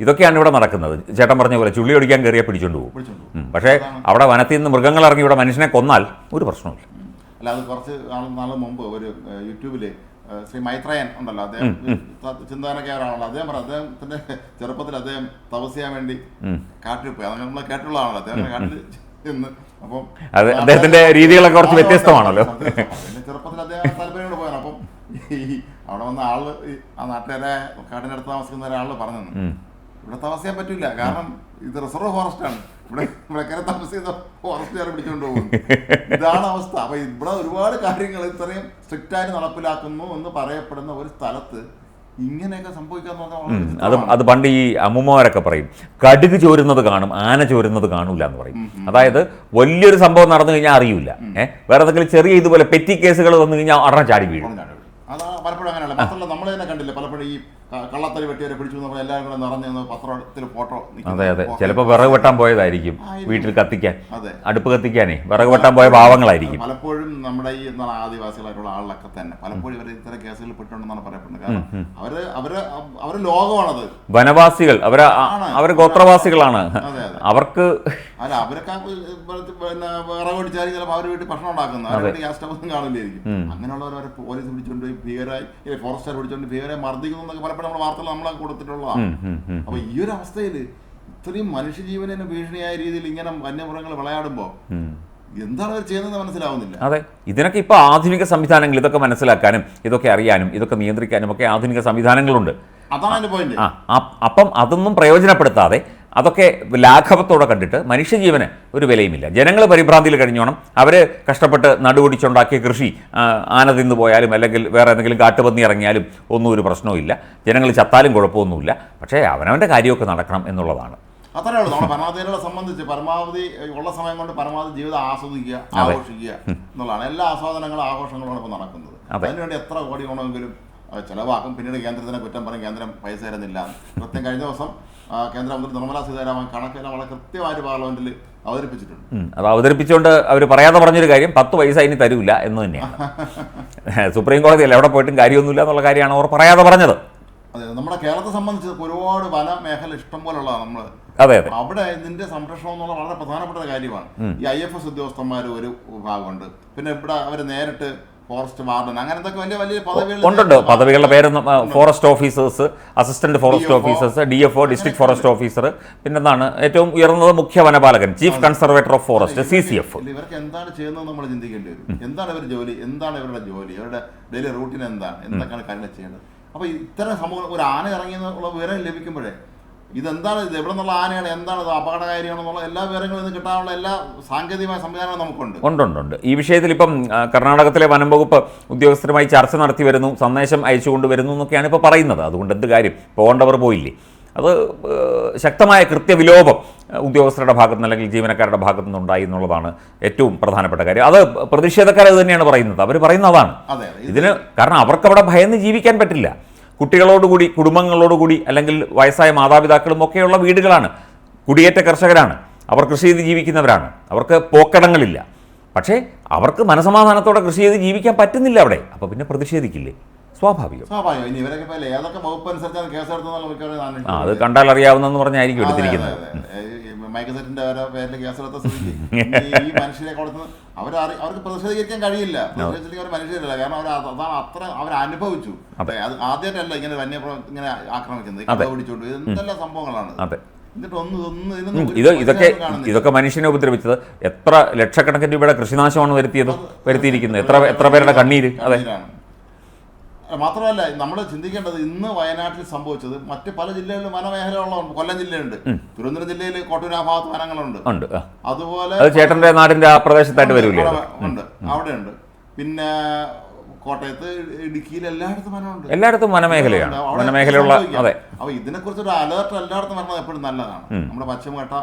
ഇതൊക്കെയാണ് ഇവിടെ നടക്കുന്നത്. ചേട്ടൻ പറഞ്ഞ പോലെ ചുള്ളി ഒടിക്കാൻ കയറിയാൽ പിടിച്ചോണ്ട് പോകും. പക്ഷേ അവിടെ വനത്തിൽ നിന്ന് മൃഗങ്ങൾ ഇറങ്ങി ഇവിടെ മനുഷ്യനെ കൊന്നാൽ ഒരു പ്രശ്നമില്ല അല്ല അത് കുറച്ച് നാൾ നാൾ മുമ്പ് ഒരു ഏഹ്, ശ്രീ മൈത്രയൻ ഉണ്ടല്ലോ അദ്ദേഹം ചിന്താനക്കാരാണല്ലോ അദ്ദേഹം പറഞ്ഞു അദ്ദേഹത്തിന്റെ ചെറുപ്പത്തിൽ അദ്ദേഹം തപസ് ചെയ്യാൻ വേണ്ടി കാട്ടിൽ പോയി. അതൊക്കെ നമ്മൾ കേട്ടുള്ളതാണല്ലോ അദ്ദേഹം കാട്ടിൽ ചെന്ന് അപ്പം അദ്ദേഹത്തിന്റെ രീതികളൊക്കെ കുറച്ച് വ്യത്യസ്തമാണല്ലോ. ചെറുപ്പത്തിൽ അദ്ദേഹം താല്പര്യം പോയാണ് അപ്പം ഈ അവിടെ വന്ന ആൾ ആ നാട്ടുകാരെ കാട്ടിനടുത്ത് താമസിക്കുന്ന ഒരാൾ പറഞ്ഞു ഇവിടെ താമസിക്കാൻ പറ്റില്ല കാരണം ഇത് റിസർവ് ഫോറസ്റ്റ് ആണ്. ഇവിടെ ഇവിടെ കയറി താമസിക്കുന്ന ഫോറസ്റ്റുകാർ പിടിച്ചുകൊണ്ട് പോകും. ഇതാണ് അവസ്ഥ. അപ്പൊ ഇവിടെ ഒരുപാട് കാര്യങ്ങൾ ഇത്രയും സ്ട്രിക്റ്റ് ആയിട്ട് നടപ്പിലാക്കുന്നു എന്ന് പറയപ്പെടുന്ന ഒരു സ്ഥലത്ത് ഇങ്ങനെയൊക്കെ സംഭവിക്കാന്ന് പറഞ്ഞാൽ അത്. അത് പണ്ട് ഈ അമ്മുമാരൊക്കെ പറയും കടുക് ചോരുന്നത് കാണും ആന ചോരുന്നത് കാണൂല എന്ന് പറയും. അതായത് വലിയൊരു സംഭവം നടന്നു കഴിഞ്ഞാൽ അറിയില്ല ഏഹ്? വേറെ എന്തെങ്കിലും ചെറിയ ഇതുപോലെ പെറ്റി കേസുകൾ വന്നു കഴിഞ്ഞാൽ അറ ചാടി വീഴും. അതാണ് അതാ പലപ്പോഴും അങ്ങനെയല്ല. മാത്രമല്ല നമ്മൾ തന്നെ കണ്ടില്ല പലപ്പോഴും ഈ കള്ളത്തരി വെട്ടിയവരെ പിടിച്ചു എന്ന് എല്ലാവരും കൂടെ നിറഞ്ഞു പത്രത്തിൽ ഫോട്ടോ അതെ അതെ. ചിലപ്പോൾ വിറക് വെട്ടാൻ പോയതായിരിക്കും. വീട്ടിൽ കത്തിക്കാൻ അതെ. അടുപ്പ് കത്തിക്കാനേ. വിറക് വെട്ടാൻ പോയ പാവങ്ങളായിരിക്കും പലപ്പോഴും നമ്മുടെ ഈ എന്താണ് ആദിവാസികളായിട്ടുള്ള ആളിലൊക്കെ തന്നെ. പലപ്പോഴും ഇവർ ഇത്തരം കേസുകളിൽ പെട്ടുണ്ടെന്നാണ് പറയപ്പെടുന്നത്. കാരണം അവർ അവർ അവർ ലോകമാണത്. വനവാസികൾ അവർ. അവർ ഗോത്രവാസികളാണ്. അവർക്ക് അല്ല അവരൊക്കെ പിന്നെ വിറകൊടിച്ചാൽ ചിലപ്പോൾ അവർ വീട്ടിൽ ഭക്ഷണം ഉണ്ടാക്കുന്നത് അവരുടെ ഗ്യാസ് സ്റ്റവ് ഒന്നും കാണില്ലായിരിക്കും അവരെ പോലീസ് പിടിച്ചുകൊണ്ട് ഭീകരായി ഫോറസ്റ്റുകാർ പിടിച്ചുകൊണ്ട് ഭീകരായി മർദ്ദിക്കുന്നു എന്നൊക്കെ പലപ്പോഴും നമ്മുടെ വാർത്തകൾ നമ്മളെ കൊടുത്തിട്ടുള്ളതാണ്. അപ്പൊ ഈ ഒരു അവസ്ഥയിൽ ഇത്രയും മനുഷ്യജീവനിന് ഭീഷണിയായ രീതിയിൽ ഇങ്ങനെ വന്യമൃഗങ്ങൾ വിളയാടുമ്പോൾ എന്താണ് അവർ ചെയ്യുന്നത് മനസ്സിലാവുന്നില്ല. അതെ. ഇതിനൊക്കെ ഇപ്പോൾ ആധുനിക സംവിധാനങ്ങൾ ഇതൊക്കെ മനസ്സിലാക്കാനും ഇതൊക്കെ അറിയാനും ഇതൊക്കെ നിയന്ത്രിക്കാനും ഒക്കെ ആധുനിക സംവിധാനങ്ങളുണ്ട്. അതാണ് പോയിന്റ് അപ്പം അതൊന്നും പ്രയോജനപ്പെടുത്താതെ അതൊക്കെ ലാഘവത്തോടെ കണ്ടിട്ട് മനുഷ്യജീവന് ഒരു വിലയുമില്ല. ജനങ്ങൾ പരിഭ്രാന്തിയിൽ കഴിഞ്ഞോണം. അവർ കഷ്ടപ്പെട്ട് നടുപിടിച്ചുണ്ടാക്കിയ കൃഷി ആന തിന്നു പോയാലും അല്ലെങ്കിൽ വേറെ എന്തെങ്കിലും കാട്ടുപന്നി ഇറങ്ങിയാലും ഒന്നും ഒരു പ്രശ്നവുമില്ല. ജനങ്ങൾ ചത്താലും കുഴപ്പമൊന്നുമില്ല. പക്ഷേ അവനവന്റെ കാര്യമൊക്കെ നടക്കണം എന്നുള്ളതാണ്. അത്രേ ഉള്ളൂ. നമ്മുടെ ഭരണാധികാരികളെ സംബന്ധിച്ച് പരമാവധി ഉള്ള സമയം കൊണ്ട് പരമാവധി ജീവിതം ആസ്വദിക്കുക ആഘോഷിക്കുക എന്നുള്ളതാണ്. എല്ലാ ആസ്വാദനങ്ങളും ആഘോഷങ്ങളുമാണ് ഇപ്പോൾ നടക്കുന്നത്. അതെ. അതിനുവേണ്ടി എത്ര കോടി വേണമെങ്കിലും ആ, ചെലവാക്കും പിന്നീട് കേന്ദ്രത്തിനെ കുറ്റം പറയും കേന്ദ്രം പൈസ തരുന്നില്ല. കൃത്യം കഴിഞ്ഞ ദിവസം കേന്ദ്രമന്ത്രി നിർമ്മലാ സീതാരാമൻ കണക്കെല്ലാം വളരെ കൃത്യമായിട്ട് പാർലമെന്റിൽ അവതരിപ്പിച്ചിട്ടുണ്ട്. അത് അവതരിപ്പിച്ചുകൊണ്ട് അവർ പറയാതെ പറഞ്ഞൊരു കാര്യം പത്ത് പൈസ ഇനി തരൂല എന്ന് തന്നെയാണ്. (laughs) സുപ്രീം കോടതിയല്ല എവിടെ പോയിട്ടും കാര്യമൊന്നുമില്ല എന്നുള്ള കാര്യമാണ് അവർ പറയാതെ പറഞ്ഞത്. അതെ നമ്മുടെ കേരളത്തെ സംബന്ധിച്ച് ഒരുപാട് വന മേഖല ഇഷ്ടം പോലുള്ളതാണ് നമ്മൾ അതെ അതെ. അവിടെ ഇതിന്റെ സംരക്ഷണം എന്നുള്ള വളരെ പ്രധാനപ്പെട്ട കാര്യമാണ്. ഈ ഐ എഫ് എസ് ഉദ്യോഗസ്ഥന്മാർ ഒരു ഭാഗമുണ്ട്. പിന്നെ ഇവിടെ അവർ നേരിട്ട് ഫോറസ്റ്റ് വാർഡൻ അങ്ങനെ എന്തൊക്കെ വലിയ വലിയ പദവികൾ ഉണ്ടുണ്ട്. പദവികളുടെ പേര് forest officers assistant forest officers D F O district forest officer പിന്നെന്താണ്? ഏറ്റവും ഉയർന്നത് മുഖ്യ വനപാലകൻ chief conservator of forest C C F ഇവർക്ക് എന്താണ് ചെയ്യുന്നത് നമ്മൾ ചിന്തിക്കേണ്ടി വരും. എന്താണ് ഇവർ ജോലി? എന്താണ് ഇവരുടെ ജോലി? ഇവരുടെ ഡെയിലി റൂട്ടീൻ എന്താണ്? എന്തൊക്കെയാണ് കാര്യങ്ങൾ ചെയ്യേണ്ടത്? അപ്പൊ ഇത്തരം സംഭവം ഒരു ആന ഇറങ്ങിയെന്നുള്ള വിവരം ലഭിക്കുമ്പോഴേ ഇതെന്താണ് ഇത്? എവിടെ നിന്നുള്ള ആനയാണ്? എന്താണ് ഇത്? അപകടകാരിയാണെന്നുള്ള എല്ലാ വിവരങ്ങളും ഇത് കിട്ടാനുള്ള എല്ലാ സാങ്കേതികമായ സംവിധാനങ്ങളും നമുക്കുണ്ട്. ഉണ്ട് ഉണ്ട് ഉണ്ട്. ഈ വിഷയത്തിൽ ഇപ്പം കർണാടകത്തിലെ വനം വകുപ്പ് ഉദ്യോഗസ്ഥരുമായി ചർച്ച നടത്തി വരുന്നു സന്ദേശം അയച്ചുകൊണ്ട് വരുന്നു എന്നൊക്കെയാണ് ഇപ്പോൾ പറയുന്നത്. അതുകൊണ്ട് എന്ത് കാര്യം? പോകേണ്ടവർ പോയില്ലേ? അത് ശക്തമായ കൃത്യവിലോപം ഉദ്യോഗസ്ഥരുടെ ഭാഗത്തു നിന്ന് അല്ലെങ്കിൽ ജീവനക്കാരുടെ ഭാഗത്തു നിന്നുണ്ടായി എന്നുള്ളതാണ് ഏറ്റവും പ്രധാനപ്പെട്ട കാര്യം. അത് പ്രതിഷേധക്കാരത് തന്നെയാണ് പറയുന്നത്. അവർ പറയുന്നതാണ് ഇതിന് കാരണം അവർക്കവിടെ ഭയന്ന് ജീവിക്കാൻ പറ്റില്ല. കുട്ടികളോടുകൂടി കുടുംബങ്ങളോടുകൂടി അല്ലെങ്കിൽ വയസ്സായ മാതാപിതാക്കളും ഒക്കെയുള്ള വീടുകളാണ്. കുടിയേറ്റ കർഷകരാണ്. അവർ കൃഷി ചെയ്ത് ജീവിക്കുന്നവരാണ്. അവർക്ക് പോക്കടങ്ങളില്ല. പക്ഷേ അവർക്ക് മനസമാധാനത്തോടെ കൃഷി ചെയ്ത് ജീവിക്കാൻ പറ്റുന്നില്ല അവിടെ. അപ്പോൾ പിന്നെ പ്രതിഷേധിക്കില്ലേ? സ്വാഭാവികം. ആ. അത് കണ്ടാൽ അറിയാവുന്നെന്ന് പറഞ്ഞായിരിക്കും എടുത്തിരിക്കുന്നത്. ഈ മൈക്ക് സെറ്റിന്റെ ഓരോ പേരിൽ കേസെടുത്ത സ്ഥിതിക്ക്. (laughs) ഈ മനുഷ്യരെ കൊടുത്ത് അവർ അവർക്ക് പ്രതിഷേധിക്കാൻ കഴിയില്ല. അവർ മനുഷ്യരല്ല. കാരണം അവർ അതാണ് അത്ര അവർ അനുഭവിച്ചു. അത്. ആദ്യമായിട്ടല്ല ഇങ്ങനെ വന്യമൃഗം ഇങ്ങനെ ആക്രമിക്കുന്നത്. പിടിച്ചോണ്ട് എന്തെല്ലാം സംഭവങ്ങളാണ്? ഇത് ഇതൊക്കെ ഇതൊക്കെ മനുഷ്യനെ ഉപദ്രവിച്ചത് എത്ര ലക്ഷക്കണക്കിന് രൂപയുടെ കൃഷിനാശമാണ് വരുത്തിയത് വരുത്തിയിരിക്കുന്നത്. എത്ര എത്ര പേരുടെ കണ്ണീര് അതെ. മാത്രമല്ല നമ്മൾ ചിന്തിക്കേണ്ടത് ഇന്ന് വയനാട്ടിൽ സംഭവിച്ചത് മറ്റ് പല ജില്ലകളിലും വനമേഖലകളുണ്ട്. കൊല്ലം ജില്ലയുണ്ട്. തിരുവനന്തപുരം ജില്ലയിൽ കോട്ടൂർ ആ ഭാഗത്ത് വനങ്ങളുണ്ട്. ഉണ്ട് അതുപോലെ അത് ചേട്ടന്റെ നാടിന്റെ ആ പ്രദേശത്തായിട്ട് വരൂലേ? ഉണ്ട് അവിടെ ഉണ്ട് പിന്നെ കോട്ടയത്ത് ഇടുക്കിയിൽ എല്ലായിടത്തും വനമുണ്ട്. എല്ലായിടത്തും വനമേഖലയാണ്. വനമേഖലയുള്ള. അതെ. അപ്പൊ ഇതിനെക്കുറിച്ച് ഒരു അലേർട്ട് എല്ലായിടത്തും വരണത് എപ്പോഴും നല്ലതാണ്. നമ്മുടെ പശ്ചിമഘട്ട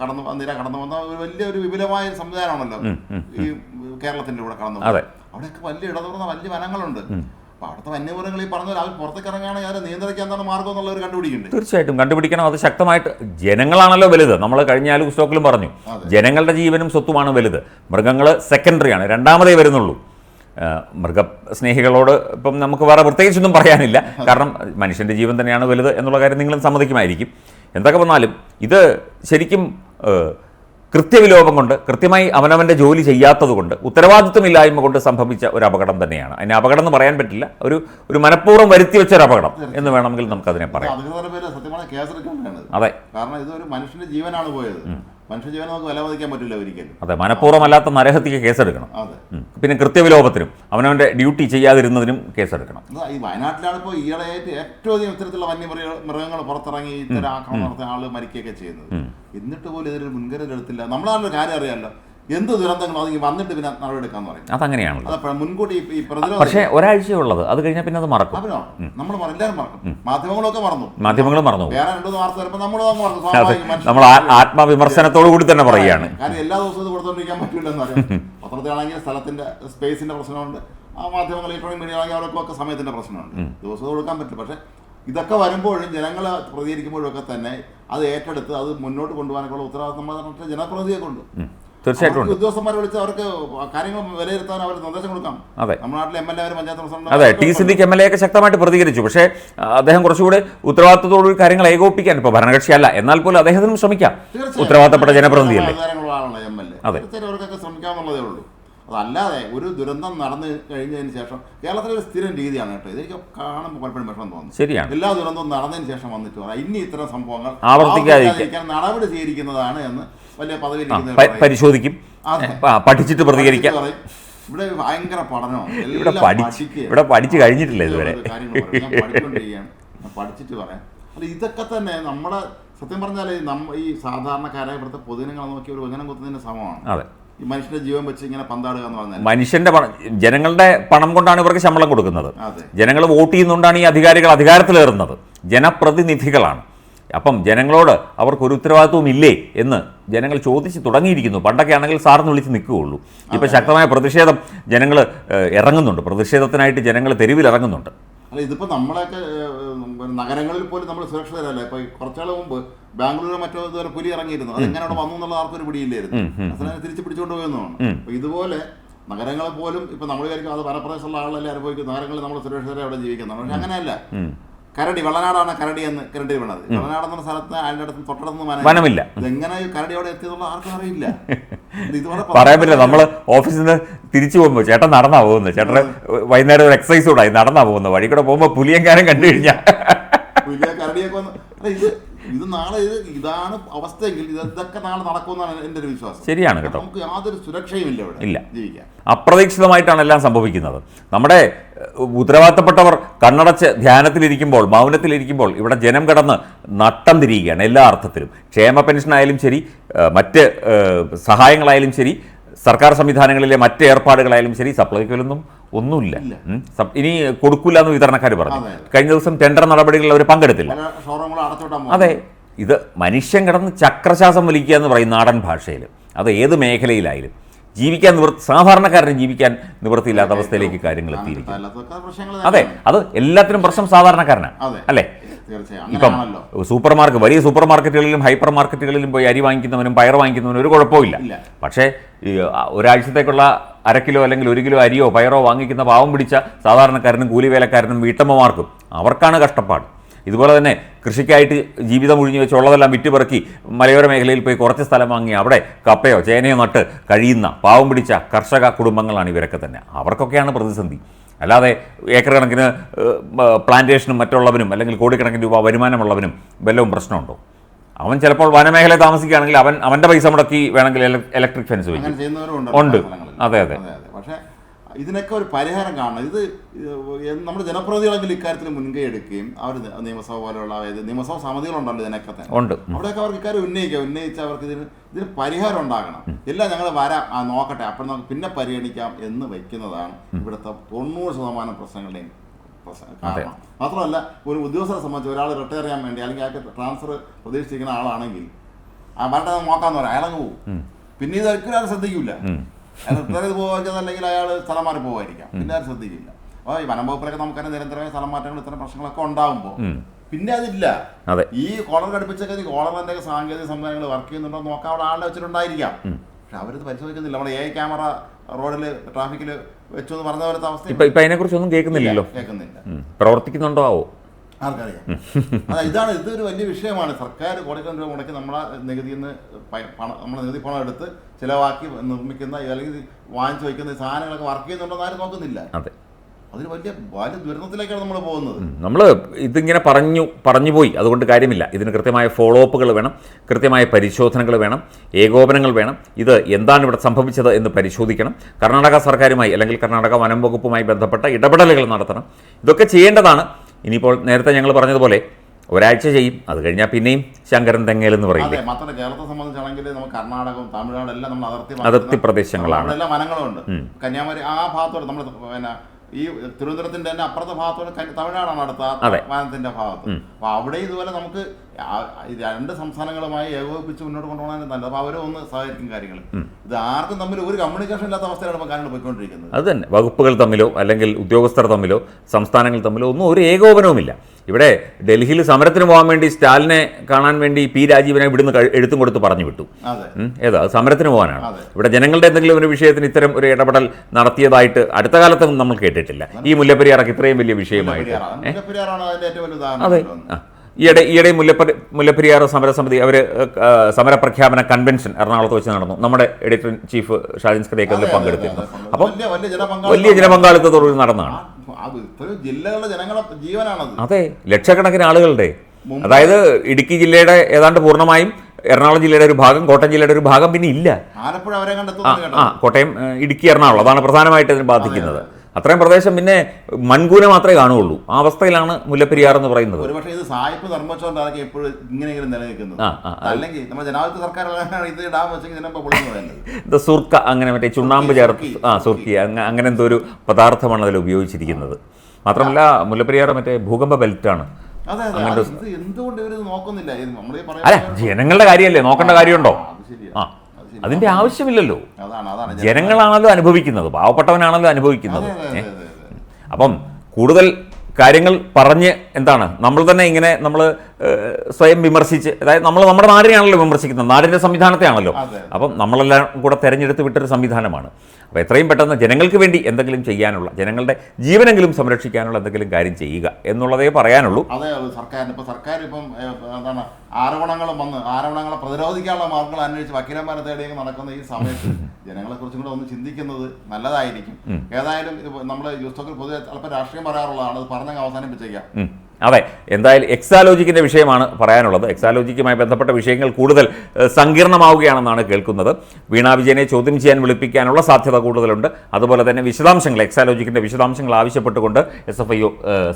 കടന്നു നിര കടന്നു വന്ന ഒരു വലിയൊരു വിപുലമായ സംവിധാനമാണല്ലോ ഈ കേരളത്തിന്റെ കൂടെ കടന്നു. അവിടെയൊക്കെ വലിയ ഇടതുറന്ന വലിയ വനങ്ങളുണ്ട്. അപ്പൊ അവിടുത്തെ വന്യമൃഗങ്ങൾ ഈ പറഞ്ഞ പോലെ അവർ പുറത്തേക്ക് ഇറങ്ങുകയാണെങ്കിൽ അവരെ നിയന്ത്രിക്കാൻ എന്താണ് മാർഗം എന്നുള്ളവർ കണ്ടുപിടിക്കുന്നുണ്ട്. തീർച്ചയായിട്ടും കണ്ടുപിടിക്കണം. അത് ശക്തമായിട്ട് ജനങ്ങളാണല്ലോ വലുത്. നമ്മൾ കഴിഞ്ഞ ആലു സ്റ്റോക്കിലും പറഞ്ഞു. ജനങ്ങളുടെ ജീവനും സ്വത്തുമാണ് വലുത്. മൃഗങ്ങൾ സെക്കൻഡറിയാണ്. രണ്ടാമതേ വരുന്നുള്ളൂ. മൃഗസ്നേഹികളോട് ഇപ്പം നമുക്ക് വേറെ പ്രത്യേകിച്ചൊന്നും പറയാനില്ല. കാരണം മനുഷ്യന്റെ ജീവൻ തന്നെയാണ് വലുത് എന്നുള്ള കാര്യം നിങ്ങളും സമ്മതിക്കുമായിരിക്കും. എന്തൊക്കെ വന്നാലും ഇത് ശരിക്കും കൃത്യവിലോപം കൊണ്ട് കൃത്യമായി അവനവന്റെ ജോലി ചെയ്യാത്തതുകൊണ്ട് ഉത്തരവാദിത്വമില്ലായ്മ കൊണ്ട് സംഭവിച്ച ഒരു അപകടം തന്നെയാണ്. അതിന് അപകടം എന്ന് പറയാൻ പറ്റില്ല. ഒരു ഒരു മനഃപൂർവം വരുത്തി വെച്ച ഒരു അപകടം എന്ന് വേണമെങ്കിൽ നമുക്കതിനെ പറയാം. അതെ. കാരണം ഇതൊരു മനുഷ്യന്റെ ജീവനാണ് പോയത്. മനുഷ്യ ജീവനെ നമുക്ക് വില മതിക്കാൻ പറ്റില്ല ഒരിക്കലും. അതെ മനഃപൂർവമല്ലാത്ത നരഹത്യക്ക് കേസെടുക്കണം. അതെ. പിന്നെ കൃത്യവിലോപത്തിനും അവനവന്റെ ഡ്യൂട്ടി ചെയ്യാതിരുന്നതിനും കേസെടുക്കണം. ഈ വയനാട്ടിലാണ് ഇപ്പോൾ ഈയിടെയായിട്ട് ഏറ്റവും അധികം ഇത്തരത്തിലുള്ള വന്യമൃഗ മൃഗങ്ങൾ പുറത്തിറങ്ങി ഇത്തരം ആക്രമണം നടത്തുന്ന ആൾ മരിക്കുകയൊക്കെ ചെയ്യുന്നത്. എന്നിട്ട് പോലും ഇതിനൊരു മുൻകരുതൽ എടുത്തില്ല നമ്മളാണല്ലോ കാര്യം അറിയാമല്ലോ. എന്ത് ദുരന്തങ്ങളും അത് വന്നിട്ട് പിന്നെ നടപടിയെടുക്കാന്ന് പറയും. അതങ്ങനെയാണല്ലോ. അത് മുൻകൂട്ടി ഈ- പ്രതിരോധം പക്ഷേ ഒരാഴ്ചയുള്ളത് അത് കഴിഞ്ഞാൽ പിന്നെ അത് മറക്കും. അവനോ നമ്മൾ എല്ലാവരും മറക്കും. മാധ്യമങ്ങളൊക്കെ മറന്നു. മാധ്യമങ്ങൾ മറന്നു. വേറെ രണ്ടു വാർത്ത വരുമ്പോൾ നമ്മൾ മറന്നു സ്വാഭാവികം നമ്മൾ ആത്മവിമർശനത്തോടു കൂടി തന്നെ പറയുകയാണ്. കാരണം എല്ലാ ദിവസവും ഇത് കൊടുത്തോണ്ടിരിക്കാൻ പറ്റില്ലെന്ന് അറിയാം പത്രത്തിലാണെങ്കിൽ സ്ഥലത്തിന്റെ സ്പേസിന്റെ പ്രശ്നമുണ്ട്. ആ മാധ്യമങ്ങൾ ഇലക്ട്രോണിക് മീഡിയ ആണെങ്കിൽ അവർക്കൊക്കെ സമയത്തിന്റെ പ്രശ്നമുണ്ട്. ദിവസവും കൊടുക്കാൻ പറ്റില്ല പക്ഷെ ഇതൊക്കെ വരുമ്പോഴും ജനങ്ങൾ പ്രതികരിക്കുമ്പോഴൊക്കെ തന്നെ അത് ഏറ്റെടുത്ത് അത് മുന്നോട്ട് കൊണ്ടുപോകാനൊക്കെയുള്ള ഉത്തരവാദിത്തം നമ്മുടെ ജനപ്രതിനിധിയെ കൊണ്ട്. തീർച്ചയായിട്ടും ഉദ്യോഗസ്ഥന്മാരെ വിളിച്ച് അവർക്ക് കാര്യങ്ങൾ വിലയിരുത്താൻ അവർ നിർദ്ദേശം കൊടുക്കാം. അതെ. നമ്മുടെ നാട്ടിലെ M L A panchayat president അതെ T Siddique M L A ഒക്കെ ശക്തമായിട്ട് പ്രതികരിച്ചു. പക്ഷേ അദ്ദേഹം കുറച്ചുകൂടി ഉത്തരവാദിത്തത്തോടുകൂടി കാര്യങ്ങൾ ഏകോപിപ്പിക്കാൻ ഇപ്പോൾ ഭരണകക്ഷിയല്ല. എന്നാൽ പോലും അദ്ദേഹത്തിനും ശ്രമിക്കാം. ഉത്തരവാദിത്തപ്പെട്ട ജനപ്രതിനിധിയല്ലേ? അതെ. അവർക്കൊക്കെ ശ്രമിക്കാമെന്നുള്ളതേ ഉള്ളൂ. അതല്ലാതെ ഒരു ദുരന്തം നടന്നു കഴിഞ്ഞതിന് ശേഷം കേരളത്തിലെ ഒരു സ്ഥിരം രീതിയാണ് കേട്ടോ. ഇതെനിക്ക് കാണുമ്പോൾ പലപ്പോഴും വിഷമം തോന്നുന്നു. ശരിയാണ്. എല്ലാ ദുരന്തവും നടന്നതിന് ശേഷം വന്നിട്ട് പറയാം. ഇനി ഇത്തരം സംഭവങ്ങൾ ആവർത്തിക്കാതിരിക്കാൻ. നടപടി സ്വീകരിക്കുന്നതാണ് എന്ന് വലിയ പദവി പരിശോധിക്കും. പഠിച്ചിട്ട് പ്രതികരിക്കാം. ഇവിടെ ഭയങ്കര പഠനമാണ് ഇവിടെ പഠിച്ച് ഇവിടെ പഠിച്ചു കഴിഞ്ഞിട്ടില്ല ഇതുവരെ. പഠിച്ചിട്ട് പറയാം. അല്ല ഇതൊക്കെ തന്നെ നമ്മുടെ സത്യം പറഞ്ഞാൽ നമ്മ ഈ സാധാരണക്കാരായ ഇവിടുത്തെ പൊതുജനങ്ങളെ നോക്കി ഒരു വചനം കുത്തുന്നതിന്റെ സമമാണ്. അതെ. ഈ മനുഷ്യന്റെ ജീവൻ വെച്ച് ഇങ്ങനെ പന്താടുക എന്ന് പറഞ്ഞാൽ മനുഷ്യന്റെ പണം ജനങ്ങളുടെ പണം കൊണ്ടാണ് ഇവർക്ക് ശമ്പളം കൊടുക്കുന്നത്. ജനങ്ങൾ വോട്ട് ചെയ്യുന്നതുകൊണ്ടാണ് ഈ അധികാരികൾ അധികാരത്തിലേറുന്നത്. ജനപ്രതിനിധികളാണ്. അപ്പം ജനങ്ങളോട് അവർക്ക് ഒരു ഉത്തരവാദിത്വവും ഇല്ലേ എന്ന് ജനങ്ങൾ ചോദിച്ച് തുടങ്ങിയിരിക്കുന്നു. പണ്ടൊക്കെ ആണെങ്കിൽ സാറിന് വിളിച്ച് നിൽക്കുകയുള്ളൂ. ഇപ്പം ശക്തമായ പ്രതിഷേധം ജനങ്ങൾ ഇറങ്ങുന്നുണ്ട്. പ്രതിഷേധത്തിനായിട്ട് ജനങ്ങൾ തെരുവിൽ ഇറങ്ങുന്നുണ്ട്. അല്ല ഇതിപ്പോ നമ്മളെയൊക്കെ നഗരങ്ങളിൽ പോലും നമ്മൾ സുരക്ഷിതരല്ല. ഇപ്പൊ ഈ കുറച്ചാൾ മുമ്പ് ബാംഗ്ലൂരിൽ മറ്റോ ഇതുവരെ പുലി ഇറങ്ങിയിരുന്നു. അതെങ്ങനെ അവിടെ വന്നു എന്നുള്ള ആർക്കൊരു പിടിയില്ലായിരുന്നു. അതിനെ തിരിച്ചു പിടിച്ചുകൊണ്ട് പോയെന്നാണ് അപ്പോൾ ഇതുപോലെ നഗരങ്ങളെ പോലും ഇപ്പൊ നമ്മൾ വിചാരിക്കും അത് വനപ്രദേശമുള്ള ആളല്ലേ അനുഭവിക്കും നഗരങ്ങളിൽ നമ്മൾ സുരക്ഷിതരെ അവിടെ ജീവിക്കുന്നത് പക്ഷെ അങ്ങനെയല്ല. കരടി വളനാടാണ് കരടി എന്ന് കരടി വീണത് വളനാട് എന്ന സ്ഥലത്ത് അതിന്റെ അടുത്ത് തൊട്ടടുത്ത് വനം വനമില്ല. ഇതെങ്ങനെ കരടിയോടെ എത്തിയതുള്ള ആർക്കും അറിയില്ല. (laughs) പറയാൻ പറ്റില്ല. നമ്മൾ ഓഫീസിൽ നിന്ന് തിരിച്ചു പോകുമ്പോൾ ചേട്ടൻ നടന്നാ പോകുന്നത്. ചേട്ടൻ വൈകുന്നേരം ഒരു എക്സസൈസ് കൂടായി നടന്നാ പോകുന്നത്. വഴി കൂടെ പോകുമ്പോൾ പുലിയങ്കാരം കണ്ടു കഴിഞ്ഞാൽ (laughs) പുലിയെ കരടിയൊക്കെ വന്ന് അല്ല ഇത് ഇത് നാളെ ഇത് ഇതാണ് അവസ്ഥയെങ്കിൽ ഇത് ഇതൊക്കെ നാളെ നടക്കുമെന്നാണ് എന്റെ ഒരു വിശ്വാസം. ശരിയാണ് കേട്ടോ. നമുക്ക് യാതൊരു സുരക്ഷയും ഇല്ല ഇവിടെ ഇല്ല. ജീവിക്കാൻ. അപ്രതീക്ഷിതമായിട്ടാണ് എല്ലാം സംഭവിക്കുന്നത്. നമ്മുടെ ഉത്തരവാദിത്തപ്പെട്ടവർ കണ്ണടച്ച് ധ്യാനത്തിലിരിക്കുമ്പോൾ മൗനത്തിലിരിക്കുമ്പോൾ ഇവിടെ ജനം കടന്ന് നട്ടം തിരിയുകയാണ് എല്ലാ അർത്ഥത്തിലും. ക്ഷേമ പെൻഷനായാലും ശരി മറ്റ് സഹായങ്ങളായാലും ശരി സർക്കാർ സംവിധാനങ്ങളിലെ മറ്റ് ഏർപ്പാടുകളായാലും ശരി സപ്ലൈക്കലൊന്നും ഒന്നുമില്ല. ഇനി കൊടുക്കില്ല എന്ന് വിതരണക്കാർ പറഞ്ഞു. കഴിഞ്ഞ ദിവസം ടെൻഡർ നടപടികളിൽ അവർ പങ്കെടുത്തില്ല. അതെ ഇത് മനുഷ്യൻ കിടന്ന് ചക്രശ്വാസം വലിക്കുക എന്ന് പറയും നാടൻ ഭാഷയിൽ അത് ഏത് മേഖലയിലായാലും. ജീവിക്കാൻ നിവൃത്തി സാധാരണക്കാരന് ജീവിക്കാൻ നിവൃത്തിയില്ലാത്ത അവസ്ഥയിലേക്ക് കാര്യങ്ങൾ എത്തിയിരിക്കും അതെ അത് എല്ലാത്തിനും പ്രശ്നം സാധാരണക്കാരനാണ്. അല്ലേ? ഇപ്പം സൂപ്പർ മാർക്കറ്റ് വലിയ സൂപ്പർ മാർക്കറ്റുകളിലും ഹൈപ്പർ മാർക്കറ്റുകളിലും പോയി അരി വാങ്ങിക്കുന്നവനും പയർ വാങ്ങിക്കുന്നവനും ഒരു കുഴപ്പമില്ല പക്ഷേ ഒരാഴ്ചത്തേക്കുള്ള അര കിലോ അല്ലെങ്കിൽ ഒരു കിലോ അരിയോ പയറോ വാങ്ങിക്കുന്ന പാവം പിടിച്ച സാധാരണക്കാരനും കൂലിവേലക്കാരനും വീട്ടമ്മമാർക്കും അവർക്കാണ് കഷ്ടപ്പാട്. ഇതുപോലെ തന്നെ കൃഷിക്കായിട്ട് ജീവിതം ഒഴിഞ്ഞു വെച്ച് ഉള്ളതെല്ലാം വിറ്റുപെറുക്കി മലയോര മേഖലയിൽ പോയി കുറച്ച് സ്ഥലം വാങ്ങി അവിടെ കപ്പയോ ചേനയോ നട്ട് കഴിയുന്ന പാവം പിടിച്ച കർഷക കുടുംബങ്ങളാണ് ഇവരൊക്കെ തന്നെ. അവർക്കൊക്കെയാണ് പ്രതിസന്ധി. അല്ലാതെ ഏക്കർ കണക്കിന് പ്ലാന്റേഷനും മറ്റുള്ളവനും അല്ലെങ്കിൽ കോടിക്കണക്കിന് രൂപ വരുമാനമുള്ളവനും വല്ലതും പ്രശ്നമുണ്ടോ? അവൻ ചിലപ്പോൾ വനമേഖലയിൽ താമസിക്കുകയാണെങ്കിൽ അവൻ അവന്റെ പൈസ മുടക്കി വേണമെങ്കിൽ ഇലക്ട്രിക് ഫെൻസ് വയ്ക്കും ഉണ്ട്. ഉണ്ട്. അതെ, അതെ. അതെ അതെ. പക്ഷേ ഇതിനൊക്കെ ഒരു പരിഹാരം കാണണം. ഇത് നമ്മുടെ ജനപ്രതിനിധികളെങ്കിലും ഇക്കാര്യത്തിൽ മുൻകൈ എടുക്കുകയും അവർ നിയമസഭ പോലെയുള്ള അതായത് നിയമസഭ സമിതികളുണ്ടല്ലോ ഇതിനൊക്കെ തന്നെ. ഉണ്ട്. അവിടെയൊക്കെ അവർക്ക് ഇക്കാര്യം ഉന്നയിക്കുക ഉന്നയിച്ച് അവർക്ക് ഇതിന് ഇതിന് പരിഹാരം ഉണ്ടാകണം. എല്ലാം ഞങ്ങൾ വരാം. ആ നോക്കട്ടെ. അപ്പം നമുക്ക് പിന്നെ പരിഗണിക്കാം എന്ന് വയ്ക്കുന്നതാണ് ഇവിടുത്തെ തൊണ്ണൂറ് ശതമാനം പ്രശ്നങ്ങളുടെയും പ്രശ്നം കാരണം. മാത്രമല്ല ഒരു ഉദ്യോഗസ്ഥരെ സംബന്ധിച്ച് ഒരാൾ റിട്ടയർ ചെയ്യാൻ വേണ്ടി അല്ലെങ്കിൽ അയാൾക്ക് ട്രാൻസ്ഫർ പ്രതീക്ഷിച്ചിരിക്കുന്ന ആളാണെങ്കിൽ ആ വരട്ടെ നോക്കാന്ന് പറയാം. അയാളങ്ങ് പോകും പിന്നെ ഇത് ഒരിക്കലും ആരും ശ്രദ്ധിക്കില്ല റിട്ടയർ ചെയ്ത് പോകുക അല്ലെങ്കിൽ അയാൾ സ്ഥലം മാറി പോകുമായിരിക്കാം പിന്നെ ആരും ശ്രദ്ധിക്കില്ല. അപ്പോൾ ഈ വനം വകുപ്പിലൊക്കെ നമുക്കറിയാം നിരന്തരമായ സ്ഥലം മാറ്റങ്ങൾ ഇത്തരം പ്രശ്നങ്ങളൊക്കെ ഉണ്ടാകുമ്പോൾ പിന്നെ അതില്ല. അതെ. ഈ കോളർ ഘടിപ്പിച്ചൊക്കെ കോളറിന്റെ സാങ്കേതിക സംവിധാനങ്ങൾ വർക്ക് ചെയ്യുന്നുണ്ടോ നോക്കാൻ അവിടെ ആളെ വെച്ചിട്ടുണ്ടായിരിക്കാം. പക്ഷെ അവരത് പരിശോധിക്കുന്നില്ല. നമ്മുടെ എ ക്യാമറ റോഡിൽ ട്രാഫിക്കിൽ വെച്ചു എന്ന് പറഞ്ഞ പോലത്തെ അവസ്ഥ ഇപ്പൊ അതിനെ കുറിച്ചൊന്നും കേൾക്കുന്നില്ലല്ലോ. കേൾക്കുന്നില്ല. പ്രവർത്തിക്കുന്നുണ്ടോ? ആവോ? ആർക്കറിയാം. അതാ ഇതാണ് ഇതൊരു വലിയ വിഷയമാണ്. സർക്കാർ കോടിക്കണക്കിന് രൂപ മുടക്കി നമ്മളെ നികുതിയിൽ നിന്ന് പണം നമ്മളെ നികുതി പണം എടുത്ത് ചിലവാക്കി നിർമ്മിക്കുന്ന അല്ലെങ്കിൽ വാങ്ങിച്ചു വയ്ക്കുന്ന സാധനങ്ങളൊക്കെ വർക്ക് ചെയ്യുന്നുണ്ടോ ആരും നോക്കുന്നില്ല. അതെ. അതൊരു വലിയ വലിയ ദുരന്തത്തിലേക്കാണ് നമ്മൾ പോകുന്നത്. നമ്മൾ ഇതിങ്ങനെ പറഞ്ഞു പറഞ്ഞു പോയി. അതുകൊണ്ട് കാര്യമില്ല. ഇതിന് കൃത്യമായ ഫോളോ അപ്പുകൾ വേണം കൃത്യമായ പരിശോധനകൾ വേണം ഏകോപനങ്ങൾ വേണം. ഇത് എന്താണ് ഇവിടെ സംഭവിച്ചത് എന്ന് പരിശോധിക്കണം. കർണാടക സർക്കാരുമായി അല്ലെങ്കിൽ കർണാടക വനം വകുപ്പുമായി ബന്ധപ്പെട്ട ഇടപെടലുകൾ നടത്തണം. ഇതൊക്കെ ചെയ്യേണ്ടതാണ്. ഇനിയിപ്പോൾ നേരത്തെ ഞങ്ങൾ പറഞ്ഞതുപോലെ ഒരാഴ്ച ചെയ്യും അത് കഴിഞ്ഞാൽ പിന്നെയും ശങ്കരൻ തെങ്ങേൽ എന്ന് പറയില്ലേ? മാത്രമല്ല കേരളത്തെ സംബന്ധിച്ചാണെങ്കിൽ നമുക്ക് കർണാടകവും തമിഴ്നാടും എല്ലാം നമ്മൾ അതിർത്തി അതിർത്തി പ്രദേശങ്ങളാണ്. എല്ലാ മനങ്ങളും വനങ്ങളുണ്ട് കന്യാകുമാരി ആ ഭാഗത്തോട് നമ്മൾ പിന്നെ ഈ തിരുവനന്തപുരത്തിന്റെ തന്നെ അപ്പുറത്തെ ഭാഗത്ത് തമിഴ്നാടാണ് അടുത്ത വാനത്തിന്റെ ഭാഗത്ത്. അപ്പൊ അവിടെ ഇതുപോലെ നമുക്ക് രണ്ട് സംസ്ഥാനങ്ങളുമായി ഏകോപിപ്പിച്ച് മുന്നോട്ട് കൊണ്ടുപോകാൻ നല്ലത്. അപ്പൊ അവരും ഒന്ന് സഹകരിക്കും കാര്യങ്ങൾ ഇത് ആർക്കും തമ്മിൽ ഒരു കമ്മ്യൂണിക്കേഷൻ ഇല്ലാത്ത അവസ്ഥയിലാണ് ഇപ്പൊ കാര്യങ്ങൾ പോയിക്കൊണ്ടിരിക്കുന്നത്. അത് തന്നെ. വകുപ്പുകൾ തമ്മിലോ അല്ലെങ്കിൽ ഉദ്യോഗസ്ഥർ തമ്മിലോ സംസ്ഥാനങ്ങൾ തമ്മിലോ ഒന്നും ഒരു ഏകോപനവുമില്ല. ഇവിടെ ഡൽഹിയിൽ സമരത്തിന് പോകാൻ വേണ്ടി സ്റ്റാലിനെ കാണാൻ വേണ്ടി പി രാജീവനെ ഇവിടുന്ന് എഴുത്തും കൊടുത്ത് പറഞ്ഞു വിട്ടു. ഏതാ? സമരത്തിന് പോകാനാണ്. ഇവിടെ ജനങ്ങളുടെ എന്തെങ്കിലും ഒരു വിഷയത്തിന് ഇത്തരം ഒരു ഇടപെടൽ നടത്തിയതായിട്ട് അടുത്ത കാലത്തൊന്നും നമ്മൾ കേട്ടിട്ടില്ല. ഈ മുല്ലപ്പെരിയാറൊക്കെ ഇത്രയും വലിയ വിഷയമായിട്ട്. അതെ. ഈയിടെ ഈയിടെ മുല്ലപ്പെരി മുല്ലപ്പെരിയാർ സമരസമിതി അവർ സമരപ്രഖ്യാപന കൺവെൻഷൻ എറണാകുളത്ത് വെച്ച് നടന്നു. നമ്മുടെ എഡിറ്റർ ഇൻ ചീഫ് ഷാജിൻസ് കഥയൊക്കെ അതിൽ പങ്കെടുത്തിരുന്നു. അപ്പം വലിയ ജനപങ്കാളിത്തത്തോടുകൂടി നടന്നതാണ്. അത് ഇത്രയും ജില്ലകളുടെ ജനങ്ങളെ ജീവനാണത്. അതെ ലക്ഷക്കണക്കിന് ആളുകളുടെ. അതായത് ഇടുക്കി ജില്ലയുടെ ഏതാണ്ട് പൂർണമായും എറണാകുളം ജില്ലയുടെ ഒരു ഭാഗം കോട്ടയം ജില്ലയുടെ ഒരു ഭാഗം പിന്നെ ഇല്ല. ആലപ്പുഴ അവരെ ആ കേട്ടോ. ആ കോട്ടയം ഇടുക്കി എറണാകുളം അതാണ് പ്രധാനമായിട്ട് ഇതിനെ ബാധിക്കുന്നത്. അത്രയും പ്രദേശം പിന്നെ മൺകൂന മാത്രമേ കാണുകയുള്ളൂ. ആ അവസ്ഥയിലാണ് മുല്ലപ്പെരിയാർ എന്ന് പറയുന്നത്. ഒരുപക്ഷെ ഇത് സായിപ്പ് എപ്പോഴും ഇങ്ങനെയെങ്കിലും നിലനിൽക്കുന്നത് ആ, ആ, അല്ലെങ്കിൽ നമ്മുടെ ജനാധിപത്യ സർക്കാർ ഇത് ഡാം വെച്ചെങ്കിൽ (laughs) സുർക്ക അങ്ങനെ മറ്റേ ചുണ്ണാമ്പ് ചേർത്ത് ആ സുർക്കി. അങ്ങ- അങ്ങനെ എന്തോ ഒരു പദാർത്ഥമാണ് അതിൽ ഉപയോഗിച്ചിരിക്കുന്നത്. മാത്രമല്ല മുല്ലപ്പെരിയാർ മറ്റേ ഭൂകമ്പ ബെൽറ്റാണ് അല്ല ജനങ്ങളുടെ കാര്യമല്ലേ? നോക്കേണ്ട കാര്യമുണ്ടോ? ആ. അതിന്റെ ആവശ്യമില്ലല്ലോ. ജനങ്ങളാണല്ലോ അനുഭവിക്കുന്നത് പാവപ്പെട്ടവനാണല്ലോ അനുഭവിക്കുന്നത്. അപ്പം കൂടുതൽ കാര്യങ്ങൾ പറഞ്ഞ് എന്താണ്? നമ്മൾ തന്നെ ഇങ്ങനെ നമ്മൾ സ്വയം വിമർശിച്ച് അതായത് നമ്മൾ നമ്മുടെ നാടിനെയാണല്ലോ വിമർശിക്കുന്നത് നാടിന്റെ സംവിധാനത്തെയാണല്ലോ. അപ്പം നമ്മളെല്ലാം കൂടെ തിരഞ്ഞെടുത്ത് വിട്ടൊരു സംവിധാനമാണ്. അപ്പോൾ എത്രയും പെട്ടെന്ന് ജനങ്ങൾക്ക് വേണ്ടി എന്തെങ്കിലും ചെയ്യാനുള്ള ജനങ്ങളുടെ ജീവനെങ്കിലും സംരക്ഷിക്കാനുള്ള എന്തെങ്കിലും കാര്യം ചെയ്യുക എന്നുള്ളതേ പറയാനുള്ളൂ. അതെ അതെ സർക്കാരിന് ഇപ്പോൾ സർക്കാർ ഇപ്പം എന്താണ് ആരോപണങ്ങളും വന്ന് ആരോപണങ്ങളെ പ്രതിരോധിക്കാനുള്ള മാർഗങ്ങൾ അന്വേഷിച്ച് വക്കീലന്മാരെ തേടിയൊക്കെ നടക്കുന്ന ഈ സമയത്ത് ജനങ്ങളെ കുറിച്ചും കൂടെ ഒന്ന് ചിന്തിക്കുന്നത് നല്ലതായിരിക്കും. ഏതായാലും നമ്മൾ യൂസ്റ്റോക്കിൽ പൊതുവെ അല്പം രാഷ്ട്രീയം പറയാറുള്ളതാണ് അത് പറഞ്ഞങ്ങ് അവസാനിപ്പിച്ചേക്കാം. അതെ എന്തായാലും എക്സാലോജിക്കിന്റെ വിഷയമാണ് പറയാനുള്ളത്. എക്സാലോജിക്കുമായി ബന്ധപ്പെട്ട വിഷയങ്ങൾ കൂടുതൽ സങ്കീർണമാവുകയാണെന്നാണ് കേൾക്കുന്നത്. വീണാ വിജയനെ ചോദ്യം ചെയ്യാൻ വിളിപ്പിക്കാനുള്ള സാധ്യത കൂടുതലുണ്ട്. അതുപോലെ തന്നെ വിശദാംശങ്ങൾ എക്സാലോജിക്കിന്റെ വിശദാംശങ്ങൾ ആവശ്യപ്പെട്ടുകൊണ്ട് എസ് എഫ് ഐ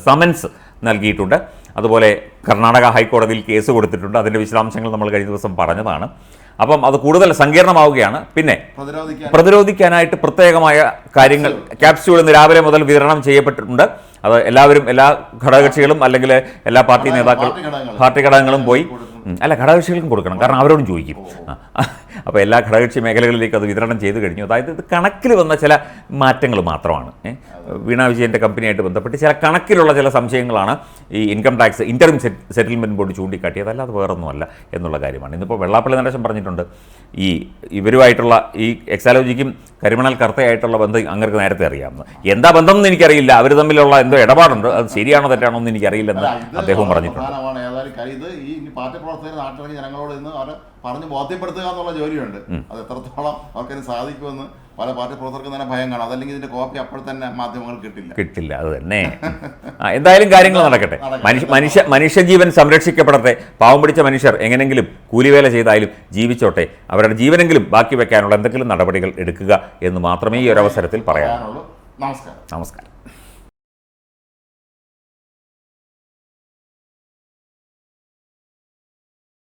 സമൻസ് നൽകിയിട്ടുണ്ട്. അതുപോലെ കർണാടക ഹൈക്കോടതിയിൽ കേസ് കൊടുത്തിട്ടുണ്ട്. അതിന്റെ വിശദാംശങ്ങൾ നമ്മൾ കഴിഞ്ഞ ദിവസം പറഞ്ഞതാണ്. അപ്പം അത് കൂടുതൽ സങ്കീർണമാവുകയാണ്. പിന്നെ പ്രതിരോധിക്കാനായിട്ട് പ്രത്യേകമായ കാര്യങ്ങൾ ക്യാപ്സ്യൂൾ. ഇന്ന് രാവിലെ മുതൽ വിതരണം ചെയ്യപ്പെട്ടിട്ടുണ്ട്. അത് എല്ലാവരും എല്ലാ ഘടകകക്ഷികളും അല്ലെങ്കിൽ എല്ലാ പാർട്ടി നേതാക്കളും പാർട്ടി ഘടകങ്ങളും പോയി. അല്ല ഘടകകക്ഷികൾക്കും കൊടുക്കണം. കാരണം അവരോടും ചോദിക്കും. അപ്പോൾ എല്ലാ ഘടകകക്ഷി മേഖലകളിലേക്ക് അത് വിതരണം ചെയ്തു കഴിഞ്ഞു. അതായത് ഇത് കണക്കിൽ വന്ന ചില മാറ്റങ്ങൾ മാത്രമാണ്. വീണ വിജയന്റെ കമ്പനിയായിട്ട് ബന്ധപ്പെട്ട് ചില കണക്കിലുള്ള ചില സംശയങ്ങളാണ് ഈ income tax interim settlement board ചൂണ്ടിക്കാട്ടിയത്. അല്ലാതെ വേറൊന്നുമല്ല എന്നുള്ള കാര്യമാണ്. ഇന്നിപ്പോൾ വെള്ളാപ്പള്ളി നടേശൻ പറഞ്ഞിട്ടുണ്ട് ഈ ഇവരുമായിട്ടുള്ള ഈ എക്സാലോജിക്കും കരിമണൽ കർത്തയായിട്ടുള്ള ബന്ധം അങ്ങർക്ക് നേരത്തെ അറിയാമെന്ന്. എന്താ ബന്ധം എന്ന് എനിക്കറിയില്ല. അവർ തമ്മിലുള്ള എന്തോ ഇടപാടുണ്ട്. അത് ശരിയാണോ തെറ്റാണോ എന്ന് എനിക്കറിയില്ലെന്ന് അദ്ദേഹം പറഞ്ഞിട്ടുണ്ട്. പറഞ്ഞ് ബോധ്യപ്പെടുത്തുക എന്നുള്ള ജോലിയുണ്ട്. അത് എത്രത്തോളം അവർക്കതിന് സാധിക്കുമെന്ന് പല പാർട്ടി പ്രവർത്തകർക്കും തന്നെ ഭയം കാണും. അതല്ലെങ്കിൽ ഇതിന്റെ കോപ്പി അപ്പോൾ തന്നെ മാധ്യമങ്ങൾ കിട്ടില്ല. കിട്ടില്ല അത് തന്നെ. എന്തായാലും കാര്യങ്ങൾ നടക്കട്ടെ. മനുഷ്യ മനുഷ്യ മനുഷ്യജീവൻ സംരക്ഷിക്കപ്പെടട്ടെ. പാവം പിടിച്ച മനുഷ്യർ എങ്ങനെങ്കിലും കൂലിവേല ചെയ്താലും ജീവിച്ചോട്ടെ. അവരുടെ ജീവനെങ്കിലും ബാക്കി വെക്കാനുള്ള എന്തെങ്കിലും നടപടികൾ എടുക്കുക എന്ന് മാത്രമേ ഈ ഒരു അവസരത്തിൽ പറയാനുള്ളൂ. നമസ്കാരം. നമസ്കാരം.